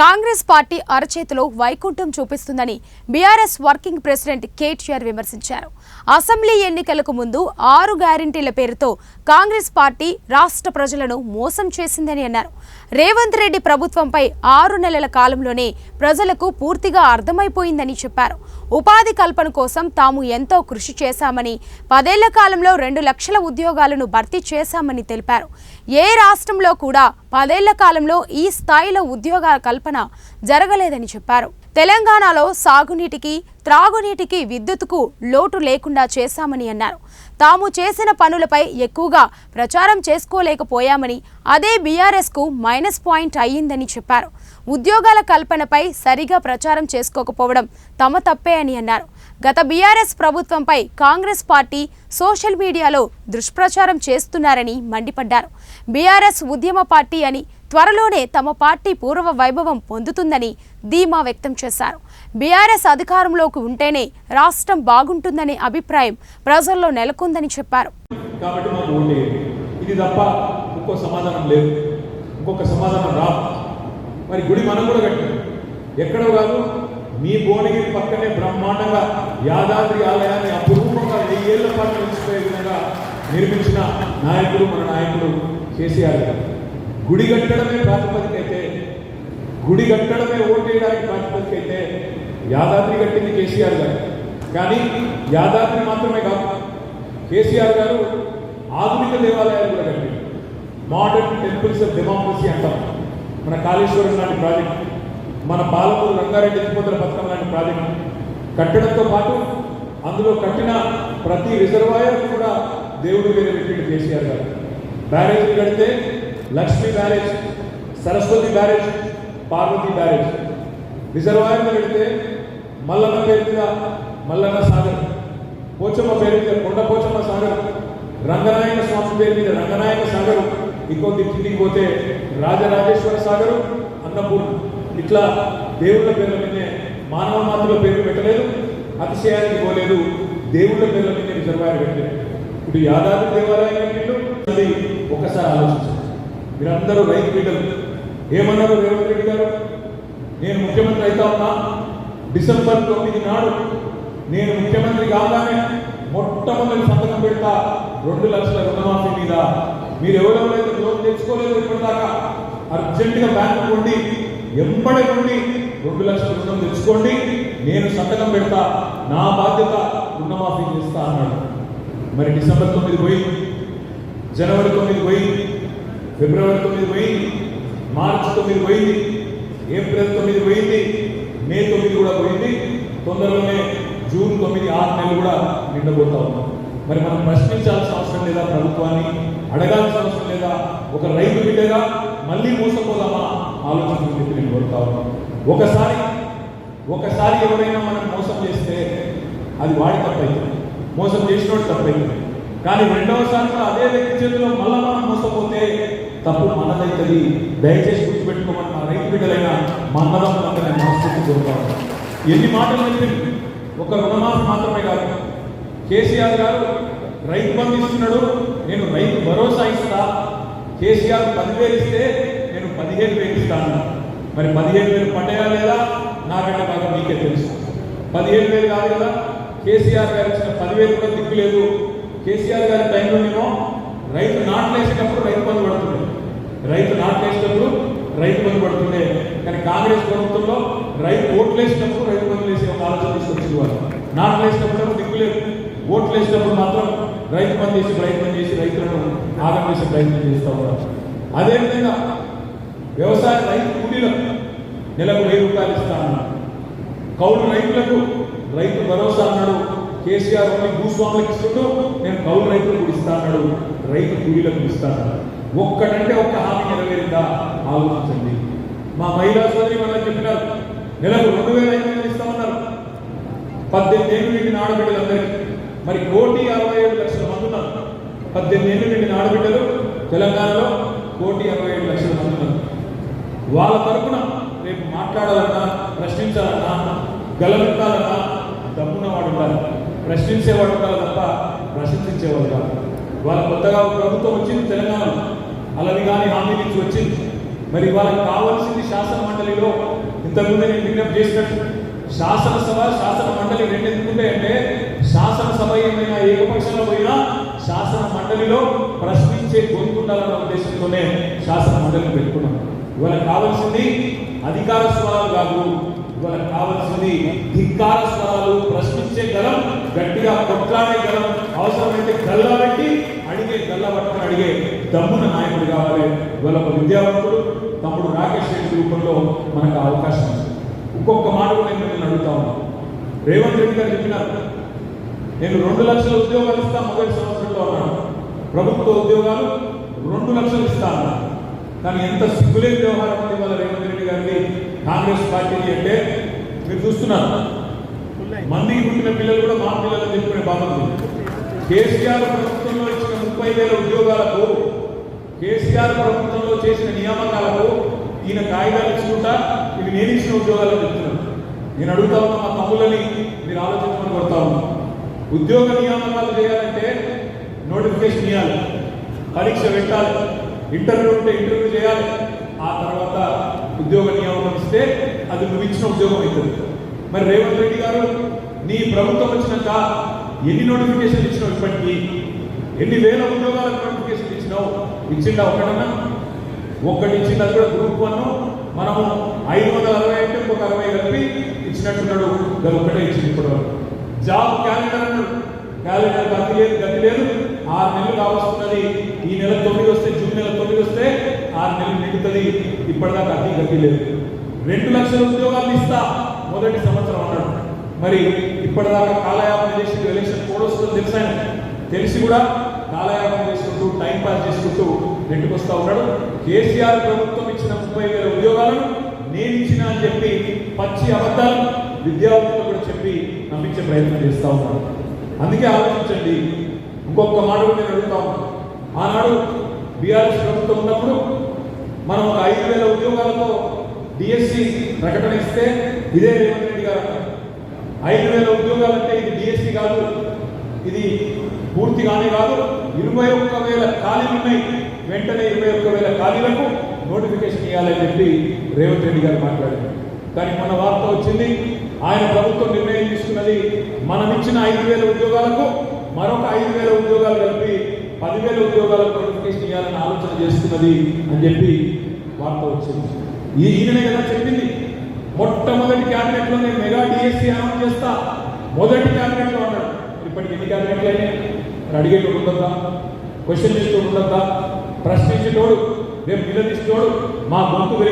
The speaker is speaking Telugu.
కాంగ్రెస్ పార్టీ అరచేతిలో వైకుంఠం చూపిస్తుందని బీఆర్ఎస్ వర్కింగ్ ప్రెసిడెంట్ కేటీఆర్ విమర్శించారు. అసెంబ్లీ ఎన్నికలకు ముందు ఆరు గ్యారంటీల పేరుతో కాంగ్రెస్ పార్టీ రాష్ట్ర ప్రజలను మోసం చేసిందని అన్నారు. రేవంత్ రెడ్డి ప్రభుత్వంపై ఆరు నెలల కాలంలోనే ప్రజలకు పూర్తిగా అర్థమైపోయిందని చెప్పారు. ఉపాధి కల్పన కోసం తాము ఎంతో కృషి చేశామని పదేళ్ళ కాలంలో రెండు లక్షల ఉద్యోగాలను భర్తీ చేశామని తెలిపారు. ఏ రాష్ట్రంలో కూడా పదేళ్ళ కాలంలో ఈ స్థాయిలో ఉద్యోగాల కల్పన జరగలేదని చెప్పారు. తెలంగాణలో సాగునీటికి త్రాగునీటికి విద్యుత్తుకు లోటు లేకుండా చేశామని అన్నారు. తాము చేసిన పనులపై ఎక్కువగా ప్రచారం చేసుకోలేకపోయామని అదే బీఆర్ఎస్కు మైనస్ పాయింట్ అయ్యిందని చెప్పారు. ఉద్యోగాల కల్పనపై సరిగా ప్రచారం చేసుకోకపోవడం తమ తప్పే అని అన్నారు. గత బీఆర్ఎస్ ప్రభుత్వంపై కాంగ్రెస్ పార్టీ సోషల్ మీడియాలో దుష్ప్రచారం చేస్తున్నారని మండిపడ్డారు. బీఆర్ఎస్ ఉద్యమ పార్టీ అని త్వరలోనే తమ పార్టీ పూర్వ వైభవం పొందుతుందని ధీమా వ్యక్తం చేశారు. బీఆర్ఎస్ అధికారంలోకి ఉంటేనే రాష్ట్రం బాగుంటుందనే అభిప్రాయం ప్రజల్లో నెలకొందని చెప్పారు. కాబట్టి ఇది తప్ప ఇంకో సమాధానం లేదు. ఇంకొక సమాధానం రా మరి గుడి మనం కూడా కట్టాం ఎక్కడో కాదు మీ భువనగిరి పక్కనే బ్రహ్మాండంగా యాదాద్రి ఆలయాన్ని అపురూపంగా వెయ్యేళ్ళ పాటు నిలిచిపోయే విధంగా నిర్మించిన నాయకుడు మన నాయకుడు కేసీఆర్ గారు. గుడి కట్టడమే ప్రాతిపదిక అయితే గుడి కట్టడమే ఓటేయడానికి ప్రాతిపదిక అయితే యాదాద్రి కట్టింది కేసీఆర్ గారు. కానీ యాదాద్రి మాత్రమే కాదు కేసీఆర్ గారు ఆధునిక దేవాలయాలు కూడా కట్టారు మోడర్న్ టెంపుల్స్ ఆఫ్ డెమోక్రసీ అంటాం. మన కాళేశ్వరం లాంటి ప్రాజెక్ట్ మన పాలమూరు రంగారెడ్డి ఎత్తిపోతల పథకం లాంటి ప్రాజెక్ట్. కట్టడంతో పాటు అందులో కట్టిన ప్రతి రిజర్వాయర్ కూడా దేవుడు వేరే పెట్టిన కేసీఆర్ గారు. బ్యారేజ్ కడితే Lakshmi barrage Saraswati barrage Parvati barrage reservoir కడితే మల్లన్న పేరు మీద మల్లన్న సాగర్. పోచమ్మ పేరు మీద కొండ పోచమ్మ సాగర్. రంగనాయక స్వామి పేరు మీద రంగనాయక సాగర్. ఇంకో కిందికి పోతే రాజరాజేశ్వర సాగరు అన్నపూర్ణ. ఇట్లా దేవుళ్ళ పేర్ల మీదే మానవ మాతృల పేరు పెట్టలేదు అతిశయానికి పోలేదు దేవుళ్ళ పేర్ల మీద రిజర్వాయర్ పెట్టలేదు ఇప్పుడు యాదాద్రి దేవాలయం ఒకసారి అది ఆలోచించండి. మీరందరూ రైతు బిడ్డలు. ఏమన్నారు రేవంత్ రెడ్డి గారు? నేను ముఖ్యమంత్రి అవుతా ఉన్నా. డిసెంబర్ తొమ్మిది నాడు నేను ముఖ్యమంత్రి కాగానే మొట్టమొదటి సంతకం పెడతా రెండు లక్షల రుణమాఫీ మీద. మీరు ఎవరెవరైతే లోన్ తెచ్చుకోలేదు ఇప్పటిదాకా అర్జెంటుగా బ్యాంకు ఉండి ఎంబడి ఉండి రెండు లక్షల రుణం తెచ్చుకోండి. నేను సంతకం పెడతా. నా బాధ్యత రుణమాఫీ చేస్తా అన్నాడు. మరి డిసెంబర్ తొమ్మిది పోయింది. జనవరి తొమ్మిది పోయింది. ఫిబ్రవరి తొమ్మిది పోయింది మార్చి తొమ్మిది పోయింది ఏప్రిల్ తొమ్మిది పోయింది మే తొమ్మిది కూడా పోయింది తొందరలోనే జూన్ తొమ్మిది ఆరు నెలలు కూడా నిండబోతా ఉన్నాం. మరి మనం ప్రశ్నించాల్సిన అవసరం లేదా ప్రభుత్వాన్ని అడగాల్సిన అవసరం లేదా ఒక రైతు బిడ్డగా మళ్ళీ మోసపోదామా ఆలోచన చెప్పి నేను కోరుతా ఉన్నాను ఒకసారి ఒకసారి ఎవరైనా మనం మోసం చేస్తే అది వాడి తప్పైంది మోసం చేసినోడు తప్పైంది కానీ రెండవసారి కూడా అదే వ్యక్తి చేతిలో మళ్ళా మనం మోసపోతే తప్పు మనదైతుంది. దయచేసి గుర్తుపెట్టుకోమని మా రైతు బిడ్డలైన మా అన్నదమ్ములంతా నేను మనస్ఫూర్తి కోరుతాను. ఎన్ని మాటలు చెప్పింది ఒక రుణమాఫీ మాత్రమే కాదు. కేసీఆర్ గారు రైతు బంధు ఇస్తున్నాడు నేను రైతు భరోసా ఇస్తా. కేసీఆర్ పదివేలు ఇస్తే నేను పదిహేను వేలు ఇస్తాను మరి పదిహేను వేలు పడ్డాయా లేదా? నాకంటే బాగా మీకే తెలుసు. పదిహేను వేలు కాదు కదా? కేసీఆర్ గారు ఇచ్చిన పదివేలు కూడా దిక్కు లేదు. కేసీఆర్ గారి టైంలోనేమో రైతు నాట్లు వేసేటప్పుడు రైతు బంధు పడుతుండే. రైతు నాట్లు వేసేటప్పుడు రైతు బంధు పడుతుండే. కానీ కాంగ్రెస్ ప్రభుత్వంలో రైతు ఓట్లు వేసినప్పుడు రైతు బంధు వేసే ఒక ఆలోచన తీసుకొచ్చింది వాళ్ళు. నాట్లు వేసినప్పుడు దిక్కు ఓట్లు వేసినప్పుడు మాత్రం రైతు బంధు చేసి ప్రయత్నం చేసి రైతులను ఆగం చేసే ప్రయత్నం చేస్తూ ఉన్నారు. అదేవిధంగా వ్యవసాయ రైతు కూలీలకు నెలకు వెయ్యి రూపాయలు ఇస్తా అన్నారు. కౌలు రైతులకు రైతు భరోసా అన్నాడు. కేసీఆర్ ఓన్లీ భూస్వాములకు ఇస్తుంటూ నేను కౌలు రైతులకు కూడా ఇస్తా రైతు కూలీలకు ఇస్తాను ఒక్కటంటే ఒక్క హామీ నెరవేరిందా? ఆలోచించండి. మా మహిళా సోదరి వాళ్ళకి చెప్పినారు నెలకు రెండు వేల ఐదు వందలు ఇస్తామన్నారు పద్దెనిమిది ఏళ్ళు నిండిన ఆడబిడ్డలందరికీ. మరి కోటి అరవై ఏడు లక్షల మంది ఉన్నారు. పద్దెనిమిది ఏళ్ళు నిండిన ఆడబిడ్డలు తెలంగాణలో కోటి అరవై ఏడు లక్షల మంది ఉన్నారు. వాళ్ళ తరపున రేపు మాట్లాడాలన్నా ప్రశ్నించాలన్నా గలమెత్తాలన్నా దమ్మున వాడు ఉండాలి. ప్రశ్నించేవాడు కాదు తప్ప ప్రశంసించేవాడు కాదు. వాళ్ళ కొత్తగా ప్రభుత్వం వచ్చింది తెలంగాణ. అలాది కానీ హామీ నుంచి వచ్చింది. మరి వాళ్ళకి కావాల్సింది శాసన మండలిలో ఇంతకుముందే నేను విజ్ఞప్తి చేసినట్టు శాసనసభ శాసన మండలి రెండు ఎందుకుంటాయంటే శాసనసభ ఏమైనా ఏకపక్షంలో పోయినా శాసన మండలిలో ప్రశ్నించే గొంతుండాలన్న ఉద్దేశంతోనే శాసన మండలిని పెట్టుకున్నాం. ఇవాళ కావాల్సింది అధికార స్వరాలు కాదు. ఇవాళ కావాల్సింది ధిక్కార స్వరాలు ప్రశ్నించే గలం గట్టిగా కొట్లాడే గలం అవసరమైతే గల్లా పెట్టి అడిగే గల్లా పట్టుకుని అడిగే దమ్మున నాయకుడు కావాలి. ఇవాళ ఒక విద్యావంతుడు తమ్ముడు రాకేష్ రెడ్డి రూపంలో మనకు అవకాశం ఉంది. ఇంకొక మాట కూడా నేను మిమ్మల్ని అడుగుతా ఉన్నాను రేవంత్ రెడ్డి గారు చెప్పినారు. నేను రెండు లక్షల ఉద్యోగాలు ఇస్తా మొదటి సంవత్సరంలో అన్నాను. ప్రభుత్వ ఉద్యోగాలు రెండు లక్షలు ఇస్తా అన్నాను. కానీ ఎంత సిగ్గులేని వ్యవహారం ఉంది వాళ్ళ రేవంత్ రెడ్డి గారిది కాంగ్రెస్ పార్టీని అంటే మీరు చూస్తున్నారు. మందికి పుట్టిన పిల్లలు కూడా మా పిల్లలు చెప్పుకునే బాగుంది కేసీఆర్ ప్రభుత్వంలో ఇచ్చిన ముప్పై వేల ఉద్యోగాలకు కేసీఆర్ ప్రభుత్వంలో చేసిన నియామకాలకు ఈయన కాగితాలు ఇచ్చుకుంటా ఇవి నేను ఇచ్చిన ఉద్యోగాలు చెప్తున్నాను నేను అడుగుతా ఉన్నా మా తమ్ములని మీరు ఆలోచించమని కొడతా ఉన్నా. ఉద్యోగ నియామకాలు చేయాలంటే నోటిఫికేషన్ ఇవ్వాలి పరీక్ష పెట్టాలి. ఇంటర్వ్యూ ఉంటే ఇంటర్వ్యూ చేయాలి. ఆ తర్వాత ఉద్యోగ నియామకం ఇస్తే అది నువ్వు ఇచ్చిన ఉద్యోగం అవుతుంది. మరి రేవంత్ రెడ్డి గారు నీ ప్రభుత్వం వచ్చినాక ఎన్ని నోటిఫికేషన్ ఇచ్చినావు ఇప్పటికీ? ఎన్ని వేల ఉద్యోగాలకు నోటిఫికేషన్ ఇచ్చినావు? ఇచ్చిండా ఒకటన్నా ఒక్కటి ఇచ్చింది అది కూడా గ్రూప్ వన్ మనము ఐదు వందల అరవై అంటే ఇంకొక అరవై కలిపి ఇచ్చినట్టున్నాడు. అది ఒక్కటే ఇచ్చింది ఇప్పుడు జాబ్ క్యాలెండర్ అన్నాడు. క్యాలెండర్ గతి లేదు గతి లేదు. ఆరు నెలలు కావస్తున్నది. ఈ నెల తొమ్మిది వస్తే జూన్ నెల తొమ్మిది వస్తే ఆరు నెలలు నిండుతుంది ఇప్పటిదాకా అతి గతి లేదు. రెండు లక్షల ఉద్యోగాలు ఇస్తా మొదటి సంవత్సరం అన్నాడు. మరి ఇప్పటిదాకా కాలయాపన చేసి ఎలక్షన్ కోడ్ వస్తుందని తెలుసు తెలిసి కూడా కాలయాపన చేసుకుంటూ టైం పాస్ చేసుకుంటూ రెండుకు వస్తూ ఉన్నాడు. కేసీఆర్ ప్రభుత్వం ఇచ్చిన ముప్పై వేల ఉద్యోగాలను నేను ఇచ్చిన అని చెప్పి పచ్చి అబద్ధాలు విద్యార్థులకు కూడా చెప్పి నమ్మించే ప్రయత్నం చేస్తా ఉన్నాడు. అందుకే ఆలోచించండి. ఇంకొక మాట కూడా నేను అడుగుతా ఉన్నాను ఆనాడు బీఆర్ఎస్ ప్రభుత్వం ఉన్నప్పుడు మనం ఒక ఐదు వేల ఉద్యోగాలతో డిఎస్సి ప్రకటన ఇస్తే ఇదే రేవంత్ రెడ్డి గారు ఐదు వేల ఉద్యోగాలంటే ఇది డిఎస్సి కాదు ఇది పూర్తిగానే కాదు. ఇరవై ఒక్క వేల ఖాళీలు ఉన్నాయి. వెంటనే ఇరవై ఒక్క వేల ఖాళీలకు నోటిఫికేషన్ ఇవ్వాలని చెప్పి రేవంత్ రెడ్డి గారు మాట్లాడారు. కానీ మన వార్త వచ్చింది ఆయన ప్రభుత్వం నిర్ణయం తీసుకున్నది మనం ఇచ్చిన ఐదు వేల ఉద్యోగాలకు మరొక ఐదు వేల ఉద్యోగాలు కలిపి పదివేల ఉద్యోగాలకు నోటిఫికేషన్ ఇవ్వాలని ఆలోచన చేస్తున్నది అని చెప్పి వార్త వచ్చింది. ఈ ఈయననే కదా చెప్పింది. మొట్టమొదటి క్యాబినెట్లో నేను మెగా డిఎస్సీ అనౌన్స్ చేస్తా. మొదటి క్యాబినెట్లో అన్నాడు. ఇప్పటికి ఎన్ని క్యాబినెట్లు అయినాయి? అడిగేటోడు ఉండద్దా? క్వశ్చన్ చేసేటోడు ఉండద్దా? ప్రశ్నించేటోడు రేపు నిలదీసేటోడు మా గొంతు